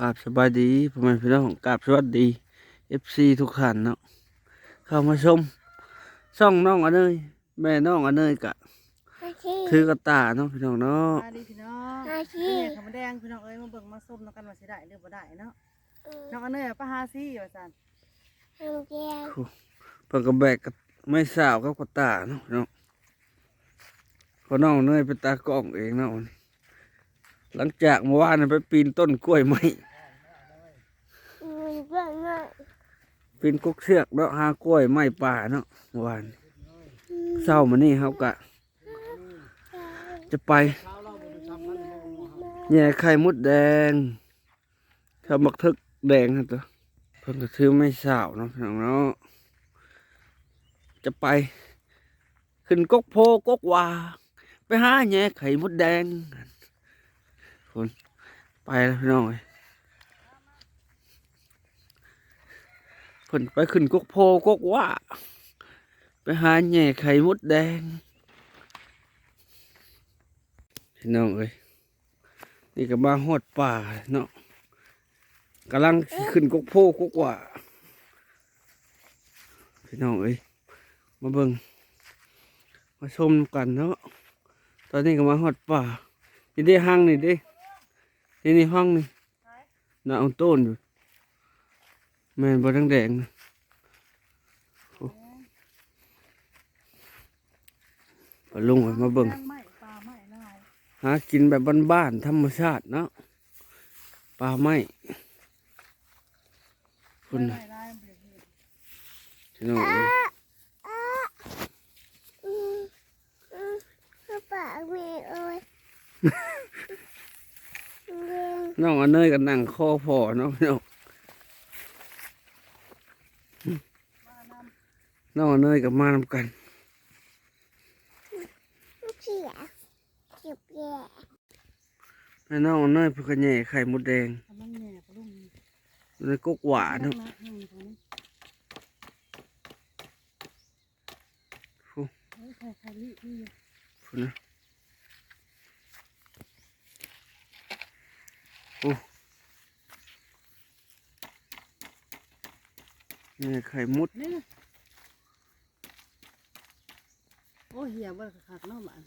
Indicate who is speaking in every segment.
Speaker 1: กราบสบายดีพ่อแม่พี่น้องกราบสวัสดีเอฟซีทุกท่านเนาะเข้ามาชมช่องน้องอันเนยแม่น้องอันเนยกะ
Speaker 2: อาชี
Speaker 1: ถือกระตาเนาะพี่น้องเนาะ
Speaker 3: มาดีพี่น้อง
Speaker 2: อาชี
Speaker 3: นี่ขาวแดงพี่น้องเอ้ยมาเบิ่งมาส้มน้องกันว่าสิได้หรือบ่ได้เนาะน้องอันเนยป้าฮาซี่ว่าซั่น
Speaker 2: ทำแก้ว
Speaker 1: เพิ่นก็แบกกับไม่สาวกับกระตาเนาะพี่น้องเพอน้องเนยเป็นตากล้องเองเนาะวันนี้หลังจากเมื่อวานนไปปีนต้นกล้วยไม้
Speaker 2: มัน เบื่อหน่อย
Speaker 1: ปีนกกเชือกเนาะหากล้วยไม้ป่าเนาะวานเศร้ามานี่เขากะ จะไปแย่ไข่มดแดงข้าวหมักทึกแดงนะตัวเพิ่นก็ถือไม่สาวเนาะพี่น้องเนาะจะไป ขึ้นกกโพกกวาไปหาแย่ไข่มดแดงคนไปแล้วพี่น้องเอ้ย เพิ่นไปขึ้นกกโพกกว่า ไปหาแย่ไข่มดแดงพี่น้องเอ้ยนี่ก็มาหอดป่าเนาะกำลังสิขึ้นกกโพกกว่าพี่น้องเอ้ยมาเบิ่งมาชมกันเนาะตอนนี้ก็มาหอดป่านี่ได้ห้างนี่เด้นี่นี่ห้องนี่น่าเอาต้นอยู่ แม่นบ่ทั้งแดงนะโอ้ปลาลุงเอามาเบิ่ง
Speaker 3: แป้งไหม้ปลาไหม้ลาย
Speaker 1: หากินแบบบ้านๆธรรมชาติเนาะปลาไม้คุณ
Speaker 3: ไห
Speaker 1: น่ะ
Speaker 3: ม้ลายมันเป็นเห็ด
Speaker 1: พี่น้องเอ้ย
Speaker 2: อืมอืมกระเป๋ามีโอ้ยเรียน
Speaker 1: น้องอันเนยกับนั่งคอพอเนาะพี่น้อง น้องอันเนยกับมานำกัน
Speaker 2: ลูกเขียเก็บแย่
Speaker 1: แม่น้องอันเนยเพื่อแย่ไข่มดแดง
Speaker 3: กำลังแหน่ปลาลุง
Speaker 1: อยู่ในกกหวานเนาะ
Speaker 3: นะอืมตรงนี้
Speaker 1: ฟู
Speaker 3: เฮ้ยใครใครนี่นี่
Speaker 1: ฟูนะฟูแย่ไข่มด
Speaker 3: นี่โอ้ยเหี้ยบ่คักๆเนาะมัน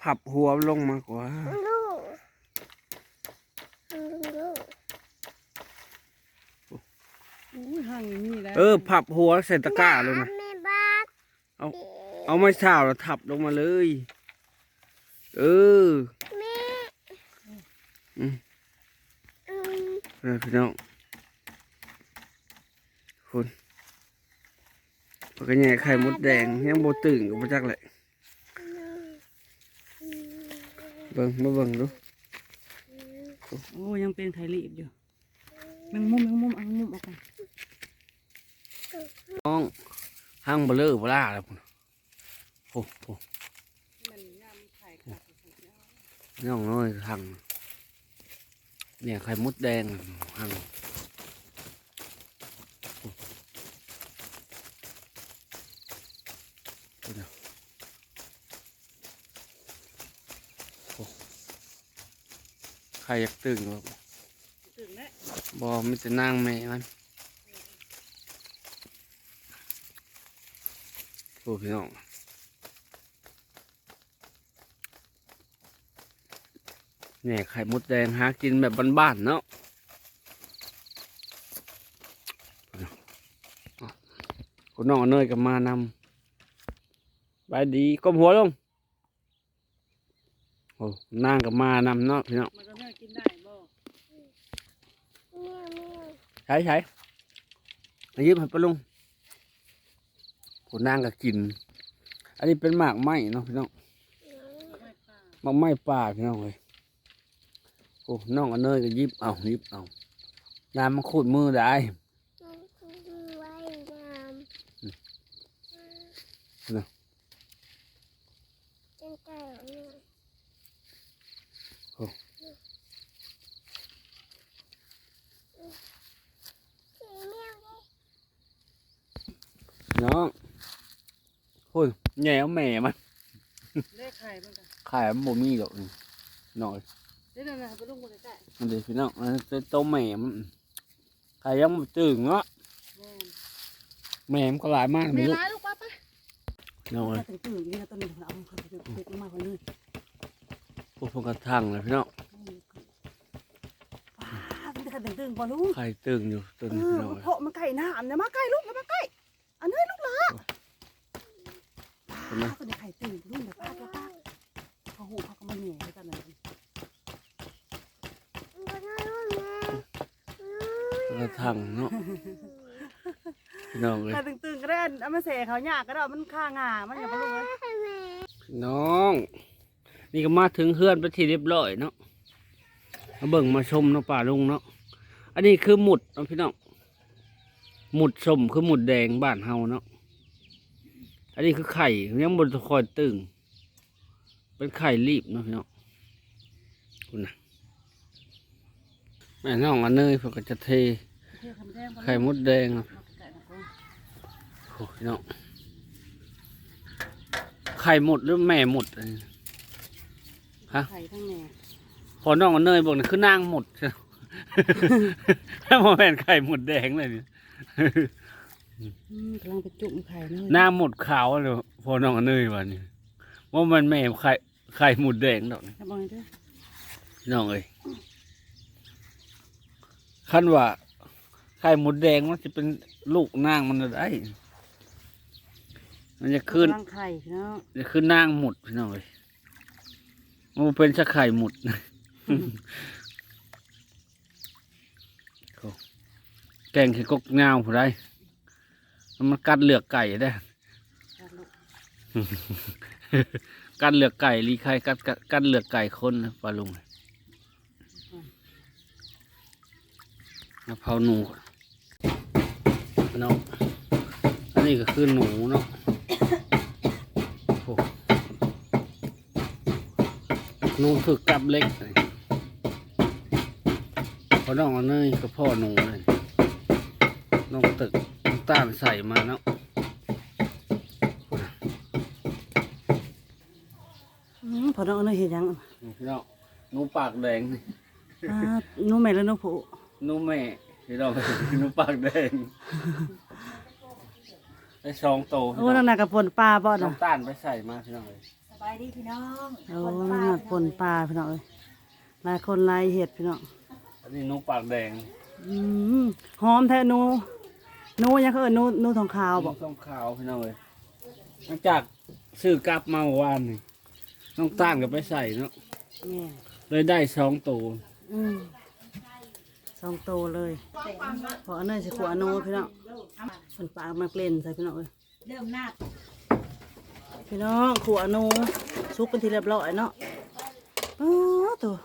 Speaker 1: ผับหัวลงมากว่า
Speaker 2: ลูกลูก
Speaker 3: อุ้ยห่างอย่างนี้แล้ว
Speaker 1: เออ ผับหัวใส่ตะกร้าเลยนะ
Speaker 2: แม่บ้าน
Speaker 1: เอา เอาไม้เท้าแล้วทับลงมาเลย เออ
Speaker 2: แม่
Speaker 1: อืม
Speaker 2: อื ม
Speaker 1: เออพี่น้องคุณปกแง่ไข่มดแดงยังโบตึงกับมาจักเลยเบิ่งมาเบิ่งดู
Speaker 3: โอ้ยยังเป็นไทยลีบอยู่แมงมุมแมงมุมเอาแมงมุมออกไป
Speaker 1: น้องห้างเบลอเบล่าแล้วพุ่นโอ้โห
Speaker 3: มันยำไข่ค่ะ
Speaker 1: น้องน้อยห้าง เนี่ยไข่มุดแดงห้างพุ่นน่ะโอ้ใครอยากตึงบ่
Speaker 3: ถึงแล้ว
Speaker 1: บอมันจะนั่งแม่มันโอ้พี่น้อง เนี่ยไข่มดแดงหากินแบบบ้านๆเนาะคุณน้องเอาเนยกับมานำบายดีก้มหัวลงโอ้นางกับมานำเนาะพี่น้อง
Speaker 3: มันก็เนื้อกินได้บ่
Speaker 2: แม่แม่
Speaker 1: ใช้ใช้มายืมให้ปะลุงผู้นางก็กิน อันนี้เป็นหมากไม้เนาะพี่น้อง
Speaker 3: ไม่ปลา
Speaker 1: หมากไม้ป่าพี่น้องเลยโอ้น้องอันเนยก็ยิบเอายิบเอาน้ำมันขูดมือได้
Speaker 2: มันคือไว้งาม
Speaker 1: น่ะ
Speaker 2: เป็นไก่ของเนี่ย
Speaker 1: โอ้
Speaker 2: สีแมวเลย
Speaker 1: น้องพุ่นแง่เอาแม่มัน
Speaker 3: เลขไข่มันกัน
Speaker 1: ขายมันบ่มีดอกนี่หน่อย
Speaker 3: เดี๋ยวนะไปลุงคนใกล้
Speaker 1: มันเดี๋ยวพี่น้องอันนั้นเป็นตัวแม่มันขายยังบ่ตึงเนาะ
Speaker 3: แม่น
Speaker 1: แม่มันก็หลายมาก
Speaker 3: แม่
Speaker 1: ไม่รู้
Speaker 3: ร้ายลูกป้าไป
Speaker 1: หน่อย
Speaker 3: ถ้าถึงตื่นนี่นะตอนนี้เราเอาเขาไปเด็กมากกว่านี้
Speaker 1: พวกพวกกระทังเลยพี่น้อง
Speaker 3: ว้ามันจะถึงตื่นบ่ลุง
Speaker 1: ไข่ตึงอยู่ตัว
Speaker 3: เอ
Speaker 1: นี้
Speaker 3: อ
Speaker 1: พี่น้อง
Speaker 3: เพาะมันไก่น้ำเนี่ยมาใกล้ลูกมาใกล้อันนี้ลูกหลา
Speaker 1: เห็นไหม
Speaker 3: ตัวนี้ไข่ตื่นลุงเดี๋ยวป้าเดี๋ยวป้าเขาหูเขาก็มาเหนื่อยด้วยกันเลย
Speaker 1: กระทังเนาะพี่น้องเลย
Speaker 3: ถ้าถึงตื่นก็ได้เอามาเสเขาหยากก็ได้มันข้างามันอย่าไปลุงเลย
Speaker 1: พี่น้อง นี่ก็มาถึงเฮือนไปนที่เรียบร้อยเนาะมาเบิ่งมาชมเนาะป่าลุงเนาะอันนี้คือหมุดเนาะพี่น้องหมุดสมคือหมุดแดงบ้านเฮาเนาะอันนี้คือไข่ยังบนคอยตึงเป็นไข่รีบเนาะพี่น้องคุณนะแม่น้องอันเนยเพิ่นก็จะเท ไข่มดแดงเนาะโอ้พี่น้องไข่หมดหรือแม่หมดอันนี้
Speaker 3: ไข่ทั้งแม่
Speaker 1: พอน้องอันเนยบอกนี่คือนางหมดใช่ไหมถ้าโมแม่นไข่หมดแดงเลยเนี่ย
Speaker 3: กำลังไปจุ่มไข่นี่
Speaker 1: หน้าหมดขาวเลยพอน้องอันเนยวันนี้ว่ามันแม่ไข่ไข่หมดแดงดอกนี่
Speaker 3: ครับบอยเด้อ
Speaker 1: พี่น้องเอ้ยขั้นว่า ไข่หมดแดงมันจะเป็นลูกนางมันได้ มันจะขึ้น
Speaker 3: กำลังไข่เนาะ
Speaker 1: จะขึ้นนางหมดพี่น้องเอ้ยมันเป็นชะไข่หมดโอ้แกงขี้กกเงาผู้ใดมันกัดเหลือกไก่ได้ กัดเหลือกไก่รีไข่กัดกัดกัดเหลือกไก่คนนะปลาลุงมะพร้าวหนูก่อน พี่น้อง อันนี้ก็คือหนูเนาะโอ้หนูถือกับเล็กเลยพอน้องเอาเนยกับพ่อหนูเลยน้องตึกน้ำตาลใส่มาเนาะ
Speaker 3: อืมพอน้องเอาเนยเห็นยัง
Speaker 1: พี่น้องหนูปากแดงนี่
Speaker 3: อ่าหนูแม่แล้วหนูผู้
Speaker 1: หนูแม่ พี่น้องหนูปากแดงไอ้สองโตพี่
Speaker 3: โอ้
Speaker 1: น้
Speaker 3: นั่
Speaker 1: อนง
Speaker 3: น่ะกับปนปลาบ่
Speaker 1: น้
Speaker 3: น่ะำ
Speaker 1: ตาลไปใส่มาพี่น้องเลย
Speaker 2: สบายดีพี่น้อง
Speaker 3: โอ้นั่นน่ะปนปลาพี่น้องเอ้ยหลายคนหลายเห็ดพี่น้อง
Speaker 1: อันนี้หนูปากแดง
Speaker 3: อืมหอมแท้หนูหนูยังเขาเอิ้นหนูหนูทองขาวบ่
Speaker 1: ส้มขาวพี่น้องเลยหลังจากซื้อกลับมาเมื่อวานนี่น้องตาลก็ไปใส่เนาะ
Speaker 3: แม่
Speaker 1: เลยได้สองโต
Speaker 3: อืม สองโตเลยพอเอาเนยสิขวาหนูพี่น้องเป็นปลามาเล่นใส่พี่น้องเอ้ย
Speaker 2: เริ่มหน้า
Speaker 3: พี่น้องขวาหนูซุกเป็นที่เรียบร้อยเนาะโอ้ตัว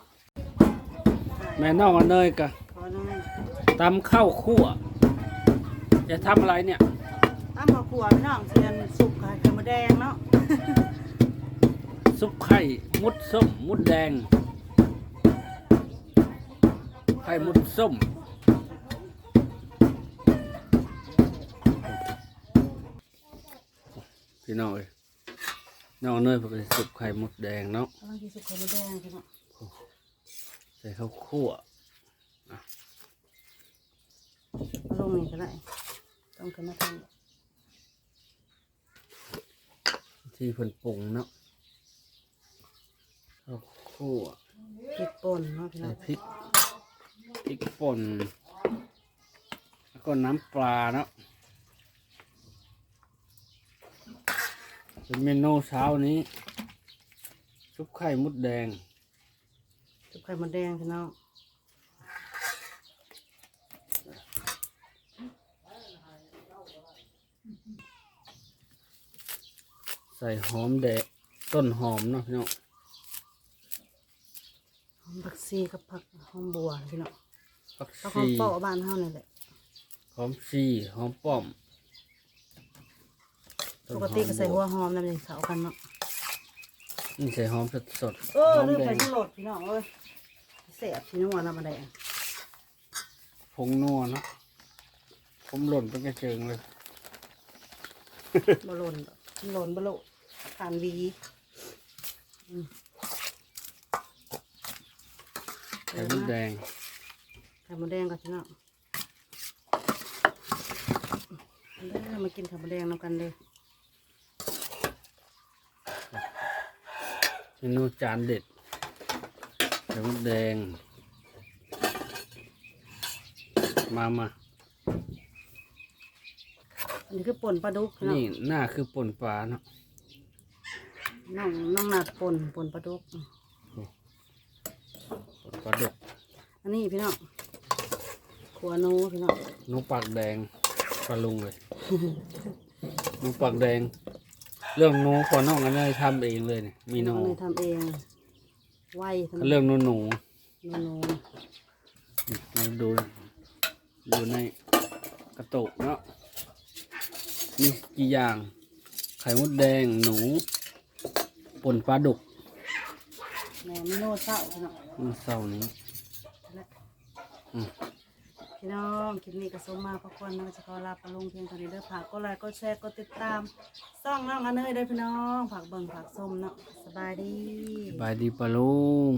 Speaker 1: แม่น้องอันเนยกะ
Speaker 3: ขอหน่อย
Speaker 1: ตำข้าวคั่วจะทำอะไรเนี่ย
Speaker 3: ตั้มข้าวขัวพี่น้องเสียนสุกไข่ไข่มดแดงเนาะ
Speaker 1: ซุปไข่มุดส้มมุดแดงไข่มุดส้มพี่น้องเอ้ยน้องเนยเพิ่นก็สิซุปไข่มุดแดงเนาะ
Speaker 3: กำลังกินสุกไข่มดแดงพี่น้อง
Speaker 1: ใส่ข้าวคั่ว
Speaker 3: เอาลงนี่ก็ได้ต้องขึ้นมาทาง
Speaker 1: ที่เพิ่นปรุงเนาะข้าวคั่ว
Speaker 3: พริกป่นเนาะพี่น้
Speaker 1: ใส่
Speaker 3: อง
Speaker 1: พริกพ ริกป่น แล้วก็น้ำปลาเนาะเป็นเมนูเช้านี้ ซุปไข่มุดแดง
Speaker 3: สุกไข่มดแดงพี่น้อง
Speaker 1: ใส่หอมแดงต้นหอมเนาะพี่น้อง
Speaker 3: หอมผักชีกับผักหอมบัวพี่น้อง
Speaker 1: ผัก
Speaker 3: ผักหอ
Speaker 1: ชี
Speaker 3: มเปาะบ้านเฮานี่แหละ
Speaker 1: หอมชีหอมป้อมต้น
Speaker 3: ป
Speaker 1: ห
Speaker 3: ก
Speaker 1: อม
Speaker 3: ติก็ใส่หั
Speaker 1: บั
Speaker 3: วหอมน้ำมันเข้ากันเนาะ
Speaker 1: นี่ใส่หอมสดสด
Speaker 3: เออ
Speaker 1: หอม
Speaker 3: ลืม
Speaker 1: แด
Speaker 3: ใส่
Speaker 1: ง
Speaker 3: ที่โหลดพี่น้องเอ้ยแซ่บพี่น้องน้ำมันแดง
Speaker 1: ผงนัวเนาะผมหล่นไปกระเจิงเลย
Speaker 3: บ่หล่นดอกหล่นบลุทานวีอืม
Speaker 1: ไข่มดแดง
Speaker 3: ไข่มดแดงก่อนพี่น้องเด้อมากินไข่มดแดงนำกันเลย
Speaker 1: เมนูจานเด็ดไข่มดแดง มามา
Speaker 3: อันนี้คือป่นปลาดุกพี่น้อง
Speaker 1: นี่หน้าคือป่นปลาเนาะ
Speaker 3: น้องน้องนาดป่นป่นปลาดุก
Speaker 1: ป่นปลาดุก
Speaker 3: อันนี้พี่น้อง ขัวโนพี่น้อง
Speaker 1: หนูปากแดงปลาลุงเลยหนูปากแดง เรื่องหนูขอน้องอันนี้ทำเองเลยเนี่ยมีหนู
Speaker 3: น้องเลยทำเองไหวทำ
Speaker 1: เรื่องหนูหนู
Speaker 3: โนโน
Speaker 1: เราดูดูในกระตุกเนาะมีกี่อย่าง ไข่มดแดงหนูป่นปลาดุก
Speaker 3: แหนมโนเศร้าพี่น้อง
Speaker 1: มื้อเสาร์นี้อืม
Speaker 3: พี่น้องคลิปนี้ก็สมมาพักผ่อนนะจะขอลาปลาลงเพียงเท่านี้เด้อฝากก็ไลค์ก็แชร์ก็ติดตามซ่องน้องอันเนยเด้อพี่น้องฝากเบิ่งฝากส้มเนาะสบายดี
Speaker 1: สบายดีปะลุง